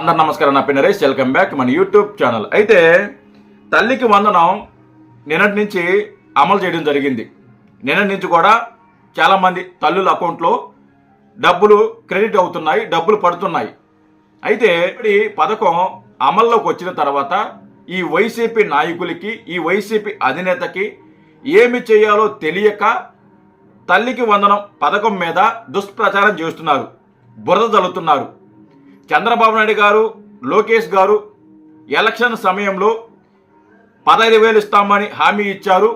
అందరు నమస్కారం. నా పేరు నరేష్. వెల్కమ్ బ్యాక్ మన యూట్యూబ్ ఛానల్. అయితే తల్లికి వందనం నిన్నటి నుంచి అమలు చేయడం జరిగింది. నిన్నటి నుంచి కూడా చాలామంది తల్లుల అకౌంట్లో డబ్బులు క్రెడిట్ అవుతున్నాయి డబ్బులు పడుతున్నాయి. అయితే ఈ పథకం అమల్లోకి వచ్చిన తర్వాత ఈ వైసీపీ నాయకులకి ఈ వైసీపీ అధినేతకి ఏమి చేయాలో తెలియక తల్లికి వందనం పథకం మీద దుష్ప్రచారం చేస్తున్నారు. బురద జల్లుతున్నారు. చంద్రబాబు నాయుడు గారు లోకేష్ గారు ఎలక్షన్ సమయంలో పదహైదు వేలు ఇస్తామని హామీ ఇచ్చారు.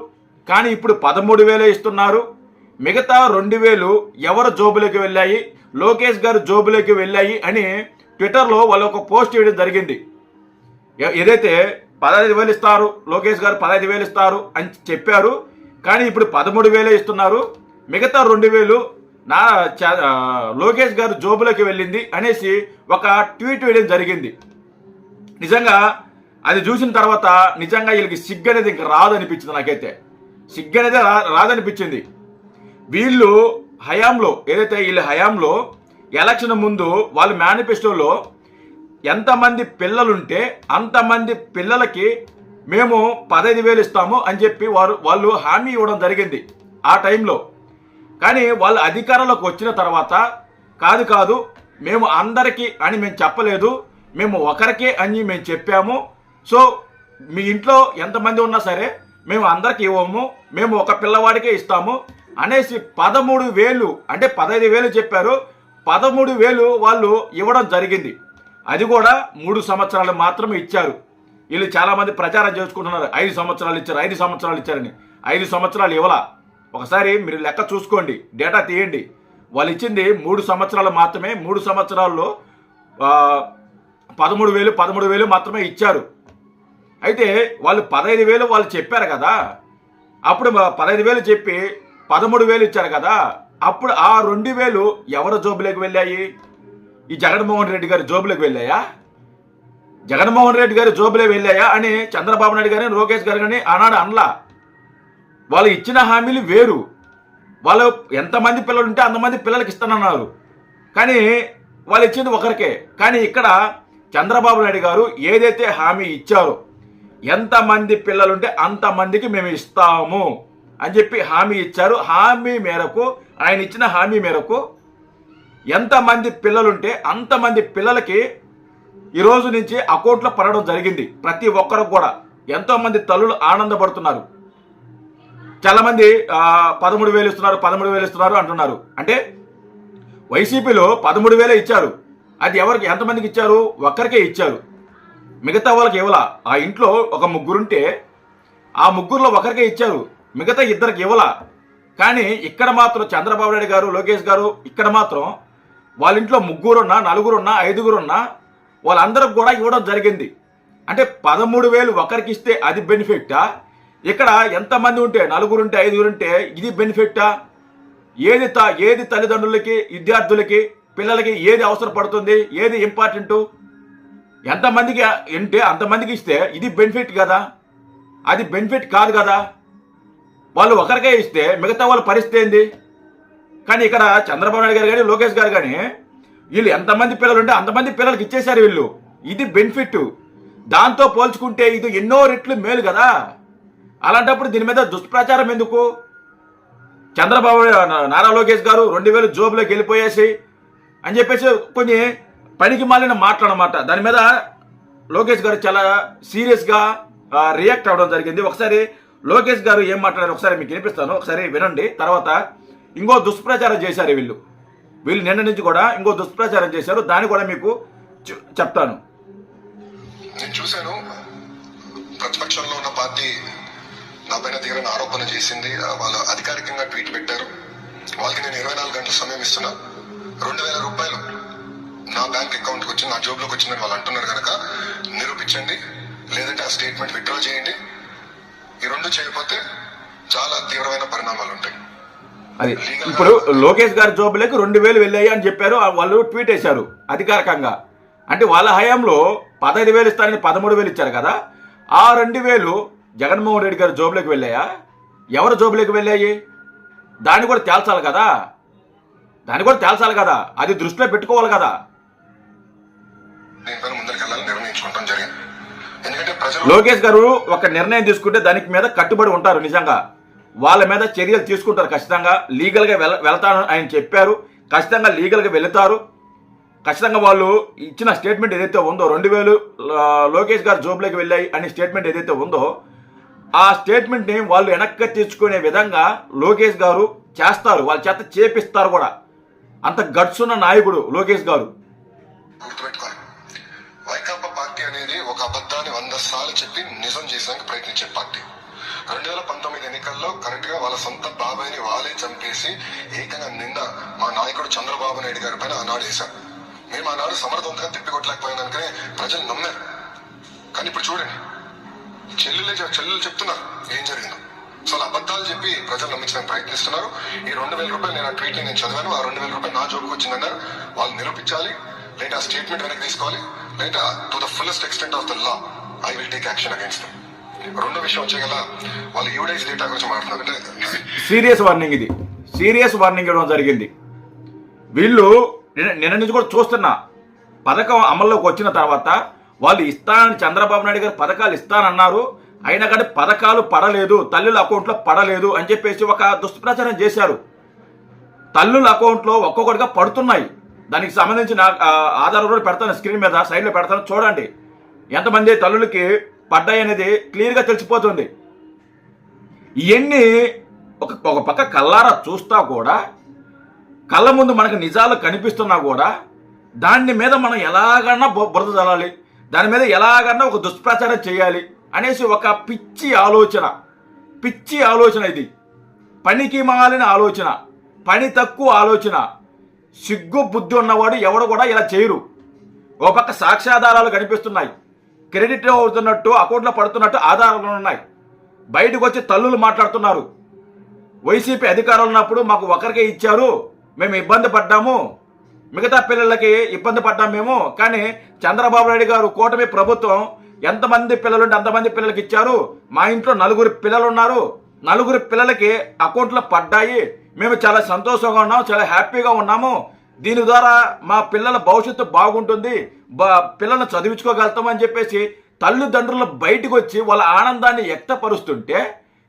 కానీ ఇప్పుడు పదమూడు వేలే ఇస్తున్నారు. మిగతా రెండు వేలు ఎవరు జోబులోకి వెళ్ళాయి? లోకేష్ గారు జోబులోకి వెళ్ళాయి అని ట్విట్టర్లో వాళ్ళు ఒక పోస్ట్ చేయడం జరిగింది. ఏదైతే పదహైదు వేలు ఇస్తారు లోకేష్ గారు పదహైదు వేలు ఇస్తారు అని చెప్పారు. కానీ ఇప్పుడు పదమూడు వేలే ఇస్తున్నారు. మిగతా రెండు వేలు నా చ- లోకేష్ గారు జోబులోకి వెళ్ళింది అనేసి ఒక ట్వీట్ వేయడం జరిగింది. నిజంగా అది చూసిన తర్వాత నిజంగా వీళ్ళకి సిగ్గు అనేది ఇంకా రాదనిపించింది నాకైతే. సిగ్గు అనేది రా రాదనిపించింది. వీళ్ళు హయాంలో ఏదైతే వీళ్ళ హయాంలో ఎలక్షన్ ముందు వాళ్ళ మేనిఫెస్టోలో ఎంతమంది పిల్లలుంటే అంతమంది పిల్లలకి మేము పదహైదు వేలు ఇస్తాము అని చెప్పి వారు వాళ్ళు హామీ ఇవ్వడం జరిగింది. ఆ టైంలో కానీ వాళ్ళు అధికారంలోకి వచ్చిన తర్వాత కాదు కాదు మేము అందరికీ అని మేము చెప్పలేదు మేము ఒకరికే అని మేము చెప్పాము. సో మీ ఇంట్లో ఎంతమంది ఉన్నా సరే మేము అందరికి ఇవ్వము మేము ఒక పిల్లవాడికే ఇస్తాము అనేసి పదమూడు వేలు అంటే పదహైదు వేలు చెప్పారు. పదమూడు వేలు వాళ్ళు ఇవ్వడం జరిగింది. అది కూడా మూడు సంవత్సరాలు మాత్రమే ఇచ్చారు. వీళ్ళు చాలామంది ప్రచారం చేసుకుంటున్నారు. ఐదు సంవత్సరాలు ఇచ్చారు ఐదు సంవత్సరాలు ఇచ్చారని. ఐదు సంవత్సరాలు ఇవ్వలా. ఒకసారి మీరు లెక్క చూసుకోండి డేటా తీయండి. వాళ్ళు ఇచ్చింది మూడు సంవత్సరాలు మాత్రమే మూడు సంవత్సరాల్లో పదమూడు వేలు పదమూడు వేలు మాత్రమే ఇచ్చారు. అయితే వాళ్ళు పదహైదు వేలు వాళ్ళు చెప్పారు కదా అప్పుడు పదహైదు వేలు చెప్పి పదమూడు వేలు ఇచ్చారు కదా అప్పుడు ఆ రెండు వేలు ఎవరి జోబులోకి వెళ్ళాయి? ఈ జగన్మోహన్ రెడ్డి గారి జోబులోకి వెళ్ళాయా? జగన్మోహన్ రెడ్డి గారి జోబులే వెళ్ళాయా అని చంద్రబాబు నాయుడు గారిని లోకేష్ గారు కానీ ఆనాడు అనలా. వాళ్ళు ఇచ్చిన హామీలు వేరు. వాళ్ళు ఎంతమంది పిల్లలు ఉంటే అంతమంది పిల్లలకి ఇస్తానన్నారు. కానీ వాళ్ళు ఇచ్చింది ఒకరికే. కానీ ఇక్కడ చంద్రబాబు నాయుడు గారు ఏదైతే హామీ ఇచ్చారో ఎంతమంది పిల్లలుంటే అంతమందికి మేము ఇస్తాము అని చెప్పి హామీ ఇచ్చారు. హామీ మేరకు ఆయన ఇచ్చిన హామీ మేరకు ఎంతమంది పిల్లలుంటే అంతమంది పిల్లలకి ఈరోజు నుంచి అకౌంట్లో పడడం జరిగింది. ప్రతి ఒక్కరికి కూడా. ఎంతోమంది తల్లులు ఆనందపడుతున్నారు. చాలా మంది పదమూడు వేలు ఇస్తున్నారు పదమూడు వేలు ఇస్తున్నారు అంటున్నారు. అంటే వైసీపీలో పదమూడు వేలే ఇచ్చారు. అది ఎవరికి ఎంతమందికి ఇచ్చారు? ఒక్కరికే ఇచ్చారు. మిగతా వాళ్ళకి ఇవ్వలా. ఆ ఇంట్లో ఒక ముగ్గురుంటే ఆ ముగ్గురులో ఒకరికే ఇచ్చారు. మిగతా ఇద్దరికి ఇవ్వలా. కానీ ఇక్కడ మాత్రం చంద్రబాబు నాయుడు గారు లోకేష్ గారు ఇక్కడ మాత్రం వాళ్ళ ఇంట్లో ముగ్గురున్నా నలుగురున్నా ఐదుగురున్నా వాళ్ళందరికి కూడా ఇవ్వడం జరిగింది. అంటే పదమూడు వేలు ఒకరికి ఇస్తే అది బెనిఫిట్టా ఇక్కడ ఎంతమంది ఉంటే నలుగురు ఉంటే ఐదుగురు ఉంటే ఇది బెనిఫిట్టా ఏది త ఏది తల్లిదండ్రులకి విద్యార్థులకి పిల్లలకి ఏది అవసరపడుతుంది ఏది ఇంపార్టెంటు ఎంతమందికి ఉంటే అంతమందికి ఇస్తే ఇది బెనిఫిట్ కదా? అది బెనిఫిట్ కాదు కదా? వాళ్ళు ఒకరికే ఇస్తే మిగతా వాళ్ళ పరిస్థితి ఏంది? కానీ ఇక్కడ చంద్రబాబు నాయుడు గారు కానీ లోకేష్ గారు కానీ వీళ్ళు ఎంతమంది పిల్లలు ఉంటే అంతమంది పిల్లలకి ఇచ్చేశారు వీళ్ళు. ఇది బెనిఫిట్ దాంతో పోల్చుకుంటే ఇది ఎన్నో రెట్లు మేలు కదా? అలాంటప్పుడు దీని మీద దుష్ప్రచారం ఎందుకు? చంద్రబాబు నారా లోకేష్ గారు రెండు వేలు జోబులోకి వెళ్ళిపోయేసి అని చెప్పేసి కొన్ని పనికి మాలిన మాట్లాడనమాట దాని మీద లోకేష్ గారు చాలా సీరియస్గా రియాక్ట్ అవ్వడం జరిగింది. ఒకసారి లోకేష్ గారు ఏం మాట్లాడారు ఒకసారి మీకు వినిపిస్తాను. ఒకసారి వినండి. తర్వాత ఇంకో దుష్ప్రచారం చేశారు వీళ్ళు. వీళ్ళు నిన్న నుంచి కూడా ఇంకో దుష్ప్రచారం చేశారు. దాన్ని కూడా మీకు చెప్తాను. నేను చూశాను. ప్రతిపక్షంలో ఉన్న పార్టీ నా పైన తీవ్రమైన ఆరోపణ చేసింది. వాళ్ళు అధికారికంగా ట్వీట్ పెట్టారు. వాళ్ళకి నేను ఇరవై నాలుగు గంటల సమయం ఇస్తున్నా. రెండు వేల రూపాయలు నా బ్యాంక్ అకౌంట్కి వచ్చి నా జోబులోకి వచ్చిందని వాళ్ళు అంటున్నారు కనుక నిరూపించండి. లేదంటే ఆ స్టేట్మెంట్ విత్డ్రా చేయండి. ఈ రెండు చేయకపోతే చాలా తీవ్రమైన పరిణామాలు ఉంటాయి. అది ఇప్పుడు లోకేష్ గారి జోబులకు రెండు వేలు వెళ్ళాయి అని చెప్పారు. వాళ్ళు ట్వీట్ వేశారు అధికారికంగా. అంటే వాళ్ళ హయాంలో పదహైదు వేలు ఇస్తారని పదమూడు వేలు ఇచ్చారు కదా. ఆ రెండు వేలు జగన్మోహన్ రెడ్డి గారి జోబులోకి వెళ్ళాయా? ఎవరి జోబులోకి వెళ్ళాయి? దాన్ని కూడా తేల్చాలి కదా? దాన్ని కూడా తేల్చాలి కదా? అది దృష్టిలో పెట్టుకోవాలి కదా? లోకేష్ గారు ఒక నిర్ణయం తీసుకుంటే దానికి మీద కట్టుబడి ఉంటారు నిజంగా. వాళ్ళ మీద చర్యలు తీసుకుంటారు ఖచ్చితంగా. లీగల్గా వెళ వెళ్తాను ఆయన చెప్పారు. ఖచ్చితంగా లీగల్గా వెళుతారు. ఖచ్చితంగా వాళ్ళు ఇచ్చిన స్టేట్మెంట్ ఏదైతే ఉందో రెండు వేలు లోకేష్ గారు జోబులోకి వెళ్ళాయి అనే స్టేట్మెంట్ ఏదైతే ఉందో ఆ స్టేట్మెంట్ని వాళ్ళు వెనక్కి తెచ్చుకునే విధంగా లోకేష్ గారు చేస్తారు. వాళ్ళ చేత చేపిస్తారు కూడా. అంత గట్స్ ఉన్న నాయకుడు లోకేష్ గారు. వైకాపా పార్టీ అనేది ఒక అబద్ధాన్ని వంద సార్లు చెప్పి నిజం చేసానికి ప్రయత్నించే పార్టీ. రెండు వేల పంతొమ్మిది ఎన్నికల్లో కరెక్ట్గా వాళ్ళ సొంత బాబాయ్ని వాళ్ళే చంపేసి ఏకంగా నిన్న మా నాయకుడు చంద్రబాబు నాయుడు గారి పైన ఆనాడు వేశారు. మేము ఆనాడు సమర్థవంతంగా తిప్పికొట్టలేకపోయాం కనుకనే ప్రజలు నమ్మారు. కానీ ఇప్పుడు చూడండి. చెల్లెలే చెల్లెలు చెప్తున్నారు ఏం జరిగిందో. సో అలా అబద్ధాలు చెప్పి ప్రజలు నమ్మించడానికి ప్రయత్నిస్తున్నారు. ఈ రెండు వేల రూపాయలు నేను ఆ ట్వీట్ నేను చదివాను. ఆ రెండు వేల రూపాయలు నా జోబుకి వచ్చిందన్నారు. వాళ్ళు నిరూపించాలి. లేదా ఆ స్టేట్మెంట్ వెనక్కి తీసుకోవాలి. లేదా to the fullest extent of the law I will take action against రెండో విషయం వచ్చే గల వాళ్ళు యూడైస్ డేటా గురించి మాట్లాడుతున్నారు. సీరియస్ వార్నింగ్ ఇది. సీరియస్ వార్నింగ్ ఇవ్వడం జరిగింది. వీళ్ళు నిన్న నుంచి కూడా చూస్తున్నా. పథకం అమల్లోకి వచ్చిన తర్వాత వాళ్ళు ఇస్తానని చంద్రబాబు నాయుడు గారు పథకాలు ఇస్తానన్నారు. అయినా కానీ పథకాలు పడలేదు తల్లుల అకౌంట్లో పడలేదు అని చెప్పేసి ఒక దుష్ప్రచారం చేశారు. తల్లుల అకౌంట్లో ఒక్కొక్కటిగా పడుతున్నాయి. దానికి సంబంధించిన ఆ, ఆధారం కూడా పెడతాను స్క్రీన్ మీద సైడ్లో పెడతాను చూడండి. ఎంతమంది తల్లులకి పడ్డాయి అనేది క్లియర్గా తెలిసిపోతుంది. ఇవన్నీ ఒక ఒక పక్క కల్లారా చూస్తా కూడా కళ్ళ ముందు మనకు నిజాలు కనిపిస్తున్నా కూడా దాని మీద మనం ఎలాగన్నా బురద చల్లాలి దాని మీద ఎలాగన్నా ఒక దుష్ప్రచారం చేయాలి అనేసి ఒక పిచ్చి ఆలోచన. పిచ్చి ఆలోచన ఇది. పనికి మాలిన ఆలోచన. పని తక్కువ ఆలోచన. సిగ్గు బుద్ధి ఉన్నవాడు ఎవడు కూడా ఇలా చేయరు. ఓ పక్క సాక్ష్యాధారాలు కనిపిస్తున్నాయి. క్రెడిట్ అవుతున్నట్టు అకౌంట్లో పడుతున్నట్టు ఆధారాలు ఉన్నాయి. బయటకు వచ్చి తల్లులు మాట్లాడుతున్నారు. వైసీపీ అధికారులు ఉన్నప్పుడు మాకు ఒకరికే ఇచ్చారు. మేము ఇబ్బంది పడ్డాము. మిగతా పిల్లలకి ఇబ్బంది పడ్డాం మేము కానీ చంద్రబాబు నాయుడు గారు కూటమి ప్రభుత్వం ఎంతమంది పిల్లలుంటే అంతమంది పిల్లలకి ఇచ్చారు? మా ఇంట్లో నలుగురు పిల్లలు ఉన్నారు నలుగురు పిల్లలకి అకౌంట్లో పడ్డాయి. మేము చాలా సంతోషంగా ఉన్నాము చాలా హ్యాపీగా ఉన్నాము. దీని ద్వారా మా పిల్లల భవిష్యత్తు బాగుంటుంది. బా పిల్లల్ని చదివించుకోగలుగుతామని చెప్పేసి తల్లిదండ్రులు బయటకు వచ్చి వాళ్ళ ఆనందాన్ని వ్యక్తపరుస్తుంటే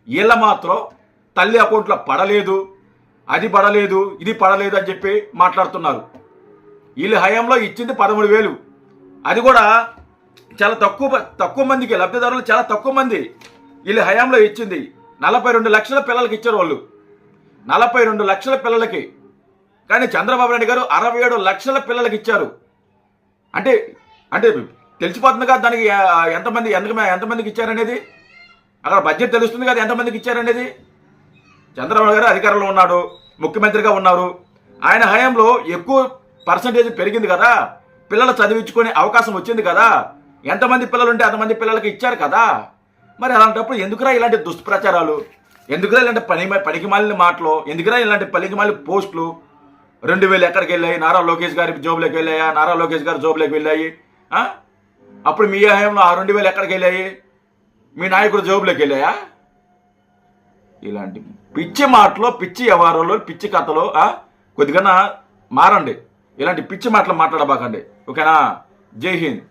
వీళ్ళ మాత్రం తల్లి అకౌంట్లో పడలేదు అది పడలేదు ఇది పడలేదు అని చెప్పి మాట్లాడుతున్నారు. వీళ్ళ హయాంలో ఇచ్చింది పదమూడు వేలు. అది కూడా చాలా తక్కువ తక్కువ మందికి లబ్ధిదారులు చాలా తక్కువ మంది వీళ్ళ హయాంలో ఇచ్చింది. నలభై రెండు లక్షల పిల్లలకి ఇచ్చారు వాళ్ళు. నలభై రెండు లక్షల పిల్లలకి. కానీ చంద్రబాబు నాయుడు గారు అరవై ఏడు లక్షల పిల్లలకి ఇచ్చారు. అంటే అంటే తెలిసిపోతుంది కదా దానికి ఎంతమంది ఎంత ఎంతమందికి ఇచ్చారనేది? అక్కడ బడ్జెట్ తెలుస్తుంది కదా ఎంతమందికి ఇచ్చారనేది? చంద్రబాబు గారు అధికారంలో ఉన్నాడు ముఖ్యమంత్రిగా ఉన్నారు. ఆయన హయాంలో ఎక్కువ పర్సంటేజ్ పెరిగింది కదా పిల్లలు చదివించుకునే అవకాశం వచ్చింది కదా ఎంతమంది పిల్లలు ఉంటే అంతమంది పిల్లలకి ఇచ్చారు కదా. మరి అలాంటప్పుడు ఎందుకురా ఇలాంటి దుష్ప్రచారాలు? ఎందుకురా ఇలాంటి పని పనికిమాలిన మాటలు? ఎందుకురా ఇలాంటి పనికిమాలిన పోస్టులు? రెండు వేలు ఎక్కడికి వెళ్ళాయి? నారా లోకేష్ గారి జోబులోకి వెళ్ళాయా? నారా లోకేష్ గారి జోబులోకి వెళ్ళాయి? అప్పుడు మీ హయాంలో ఆ రెండు వేలు ఎక్కడికి వెళ్ళాయి? మీ నాయకుడు జోబులోకి వెళ్ళాయా? ఇలాంటి పిచ్చి మాటలు పిచ్చి వ్యవహారాలు పిచ్చి కథలు కొద్దిగా మారండి. ఇలాంటి పిచ్చి మాటలు మాట్లాడబాకండి. ఓకేనా? జై హింద్.